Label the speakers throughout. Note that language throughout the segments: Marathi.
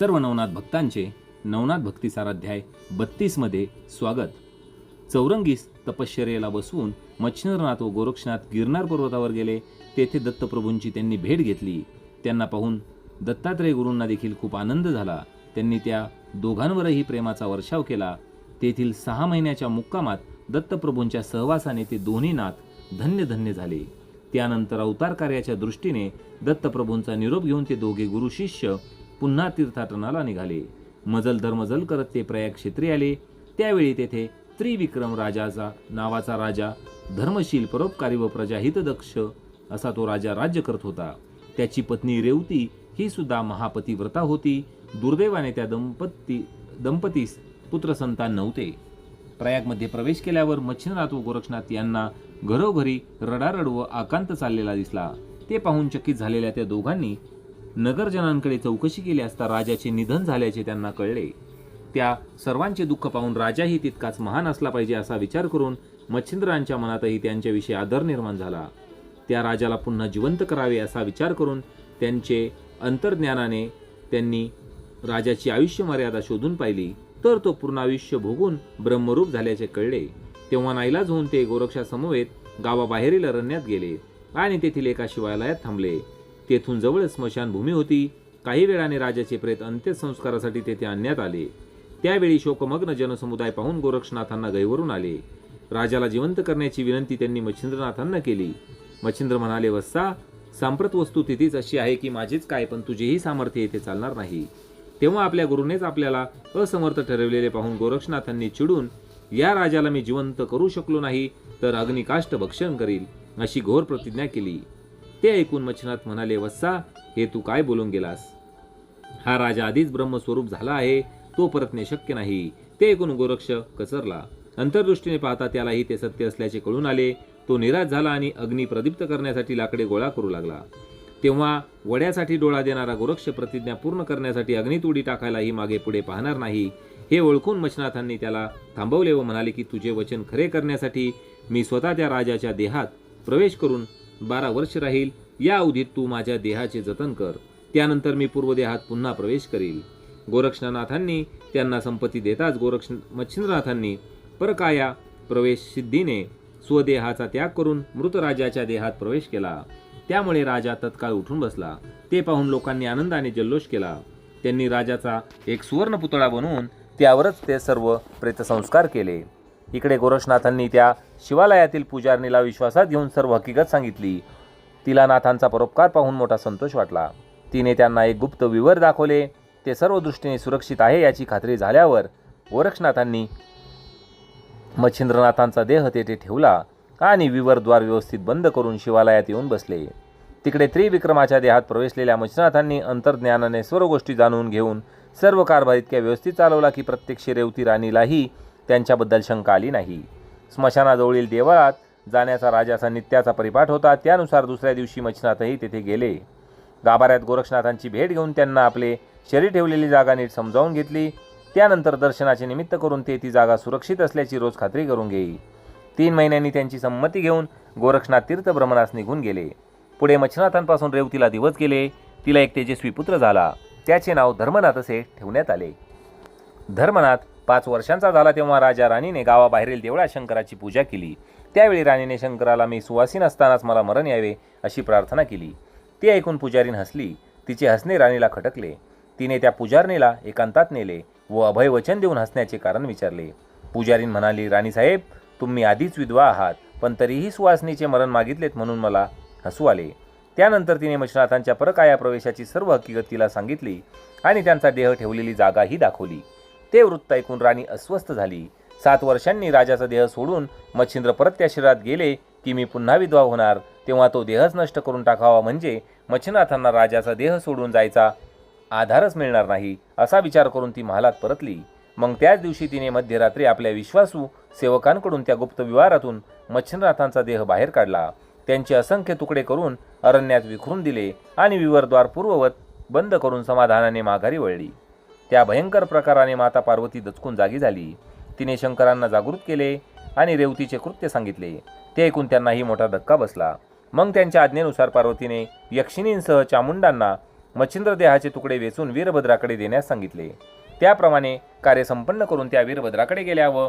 Speaker 1: सर्व नवनाथ भक्तांचे नवनाथ भक्तिसाराध्याय बत्तीसमध्ये स्वागत. चौरंगीस तपश्चर्येला बसवून मच्छिंद्रनाथ व गोरक्षनाथ गिरनार पर्वतावर गेले. तेथे दत्तप्रभूंची त्यांनी भेट घेतली. त्यांना पाहून दत्तात्रय गुरूंना देखील खूप आनंद झाला. त्यांनी त्या दोघांवरही प्रेमाचा वर्षाव केला. तेथील सहा महिन्याच्या मुक्कामात दत्तप्रभूंच्या सहवासाने ते दोन्ही नाथ धन्य धन्य झाले. त्यानंतर अवतार कार्याच्या दृष्टीने दत्तप्रभूंचा निरोप घेऊन ते दोघे गुरु शिष्य पुन्हा तीर्थाटनाला निघाले. मजल धर्मजल करत ते प्रयाग क्षेत्री आले. त्यावेळी तेथे त्रिविक्रम राजाचा नावाचा राजा धर्मशील परोपकारी व प्रजाहितदक्ष असा तो राजा राज्य करत होता. त्याची पत्नी रेवती ही सुद्धा महापतिव्रता होती. दुर्दैवाने त्या दंपती दंपतीस पुत्रसंतान नव्हते. प्रयागमध्ये प्रवेश केल्यावर मच्छिंद्रनाथ व गोरक्षनाथ यांना घरोघरी रडारड व आकांत चाललेला दिसला. ते पाहून चकित झालेल्या त्या दोघांनी नगरजनांकडे चौकशी केली असता राजाचे निधन झाल्याचे त्यांना कळले. त्या सर्वांचे दुःख पाहून राजाही तितकाच महान असला पाहिजे असा विचार करून मच्छिंद्रांच्या मनातही त्यांच्याविषयी आदर निर्माण झाला. त्या राजाला पुन्हा जिवंत करावे असा विचार करून त्यांचे अंतर्ज्ञानाने त्यांनी राजाची आयुष्य मर्यादा शोधून पाहिली. तर तो पूर्ण आयुष्य भोगून ब्रह्मरूप झाल्याचे कळले. तेव्हा नाईलाज होऊन ते गोरक्षासमवेत गावाबाहेरील अरण्यात गेले आणि तेथील एका शिवालयात थांबले. तेथून जवळच स्मशानभूमी होती. काही वेळाने राजाचे प्रेत अंत्यसंस्कारासाठी तेथे आणण्यात आले. त्यावेळी शोकमग्न जनसमुदाय पाहून गोरक्षनाथांना गैवरून आले. राजाला जिवंत करण्याची विनंती त्यांनी मच्छिंद्रनाथांना केली. मच्छिंद्र म्हणाले वस्ता सांप्रत वस्तू तिथीच अशी आहे की माझेच काय पण तुझेही सामर्थ्य येथे चालणार नाही तेव्हा आपल्या गुरुनेच आपल्याला असमर्थ ठरवलेले पाहून गोरक्षनाथांनी चिडून या राजाला मी जिवंत करू शकलो नाही तर अग्निकाष्ट भक्षण करील अशी घोर प्रतिज्ञा केली. ते ऐकून मच्छनाथ म्हणाले वत्सा हे तू काय बोलून गेलास? हा राजा आधीच ब्रह्मस्वरूप झाला आहे तो परतणे शक्य नाही. ते ऐकून गोरक्ष कचरला अंतर्दृष्टीने पाहता त्यालाही ते सत्य असल्याचे कळून आले. तो निराश झाला आणि अग्नी प्रदीप्त करण्यासाठी लाकडे गोळा करू लागला. तेव्हा वड्यासाठी डोळा देणारा गोरक्ष प्रतिज्ञा पूर्ण करण्यासाठी अग्नीत उडी टाकायलाही मागे पुढे पाहणार नाही. हे ओळखून मच्छनाथांनी त्याला थांबवले व म्हणाले की तुझे वचन खरे करण्यासाठी मी स्वतः त्या राजाच्या देहात प्रवेश करून बारा वर्ष राहील. या अवधीत तू माझ्या देहाचे जतन कर. त्यानंतर मी पूर्वदेहात पुन्हा प्रवेश करील. गोरक्षनाथांनी त्यांना संपत्ती देताच गोरक्ष मच्छिंद्रनाथांनी परकाया प्रवेश सिद्धीने स्वदेहाचा त्याग करून मृत राजाच्या देहात प्रवेश केला. त्यामुळे राजा तत्काळ उठून बसला. ते पाहून लोकांनी आनंदाने जल्लोष केला. त्यांनी राजाचा एक सुवर्ण पुतळा बनवून त्यावरच ते सर्व प्रेतसंस्कार केले. इकडे गोरक्षनाथांनी त्या शिवालयातील पुजारणीला विश्वासात घेऊन सर्व हकीकत सांगितली. तिला नाथांचा परोपकार पाहून मोठा संतोष वाटला. तिने त्यांना एक गुप्त विवर दाखवले. ते सर्व दृष्टीने सुरक्षित आहे याची खात्री झाल्यावर गोरक्षनाथांनी मच्छिंद्रनाथांचा देह तेथे ठेवला आणि विवरद्वार व्यवस्थित बंद करून शिवालयात येऊन बसले. तिकडे त्रिविक्रमाच्या देहात प्रवेशलेल्या मच्छिनाथांनी अंतर्ज्ञानाने सर्व गोष्टी जाणून घेऊन सर्व कारभार इतक्या व्यवस्थित चालवला की प्रत्यक्ष रेवती राणीलाही त्यांच्याबद्दल शंका आली नाही. स्मशानाजवळील देवळात जाण्याचा राजाचा नित्याचा परिपाठ होता. त्यानुसार दुसऱ्या दिवशी मच्छिनाथही तेथे गेले. गाभाऱ्यात गोरक्षनाथांची भेट घेऊन त्यांना आपले शरीर ठेवलेली जागा नीट समजावून घेतली. त्यानंतर दर्शनाचे निमित्त करून ते ती जागा सुरक्षित असल्याची रोज खात्री करून घेई. तीन महिन्यांनी त्यांची संमती घेऊन गोरक्षनाथ तीर्थभ्रमणास निघून गेले. पुढे मच्छनाथांपासून रेवतीला दिवस गेले. तिला एक तेजस्वी पुत्र झाला. त्याचे नाव धर्मनाथ असे ठेवण्यात आले. धर्मनाथ पाच वर्षांचा झाला तेव्हा राजा राणीने गावाबाहेरील देवळा शंकराची पूजा केली. त्यावेळी राणीने शंकराला मी सुवासीन असतानाच मला मरण यावे अशी प्रार्थना केली. ती ऐकून पुजारीन हसली. तिचे हसणे राणीला खटकले. तिने त्या पुजारणीला एकांतात नेले व अभय वचन देऊन हसण्याचे कारण विचारले. पुजारीन म्हणाली राणीसाहेब तुम्ही आधीच विधवा आहात पण तरीही सुवासनीचे मरण मागितलेत म्हणून मला हसू आले. त्यानंतर तिने मच्छनाथांच्या परकाया प्रवेशाची सर्व हकीकत तिला सांगितली आणि त्यांचा देह ठेवलेली जागाही दाखवली. ते वृत्त ऐकून राणी अस्वस्थ झाली. सात वर्षांनी राजाचा देह सोडून मच्छिंद्र परत त्या शरीरात गेले की मी पुन्हा विधवा होणार. तेव्हा तो देहच नष्ट करून टाकावा म्हणजे मच्छिनाथांना राजाचा देह सोडून जायचा आधारच मिळणार नाही असा विचार करून ती महालात परतली. मग त्याच दिवशी तिने मध्यरात्री आपल्या विश्वासू सेवकांकडून त्या गुप्त विवारातून मच्छिंद्रनाथांचा देह बाहेर काढला. त्यांचे असंख्य तुकडे करून अरण्यात विखरून दिले आणि विवरद्वार पूर्ववत बंद करून समाधानाने माघारी वळली. त्या भयंकर प्रकाराने माता पार्वती दचकून जागी झाली. तिने शंकरांना जागृत केले आणि रेवतीचे कृत्य सांगितले. ते ऐकून त्यांनाही मोठा धक्का बसला. मग त्यांच्या आज्ञेनुसार पार्वतीने यक्षिणींसह चामुंडांना मच्छिंद्र देहाचे तुकडे वेचून वीरभद्राकडे देण्यास सांगितले. त्याप्रमाणे कार्य संपन्न करून त्या वीरभद्राकडे गेल्या व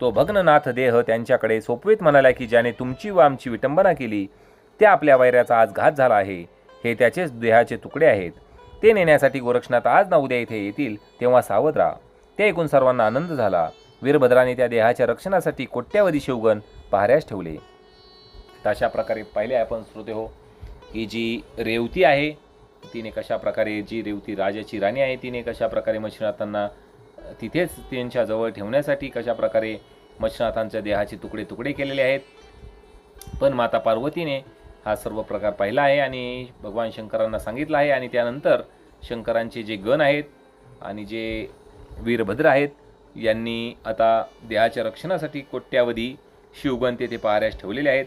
Speaker 1: तो भग्ननाथ देह त्यांच्याकडे सोपवीत म्हणाला की ज्याने तुमची व आमची विटंबना केली त्या आपल्या वैऱ्याचा आज घात झाला आहे. हे त्याचेच देहाचे तुकडे आहेत. ते नेण्यासाठी गोरक्षनाथ आज ना उद्या इथे येतील तेव्हा सावध राहा. ते ऐकून सर्वांना आनंद झाला. वीरभद्राने त्या देहाच्या रक्षणासाठी कोट्यावधी शिवगण पहाऱ्यास ठेवले. तर अशा प्रकारे पाहिले आपण श्रोते हो की जी रेवती आहे तिने कशा प्रकारे जी रेवती राजाची राणी आहे तिने कशा प्रकारे मच्छिनाथांना तिथेच त्यांच्याजवळ ठेवण्यासाठी कशा प्रकारे मच्छिनाथांच्या देहाचे तुकडे तुकडे केलेले आहेत. पण माता पार्वतीने हा सर्व प्रकार पाहिला आहे आणि भगवान शंकरांना सांगितलं आहे आणि त्यानंतर शंकरांचे जे गण आहेत आणि जे वीरभद्र आहेत यांनी आता देहाच्या रक्षणासाठी कोट्यावधी शिवगण तेथे पहाऱ्यास ठेवलेले आहेत.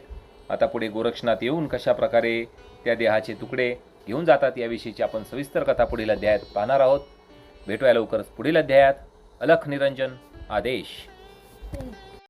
Speaker 1: आता पुढे गोरक्षणात येऊन कशा प्रकारे त्या देहाचे तुकडे घेऊन जातात याविषयीची आपण सविस्तर कथा पुढील अध्यायात पाहणार आहोत. भेटूया लवकरच पुढील अध्यायात. अलख निरंजन आदेश.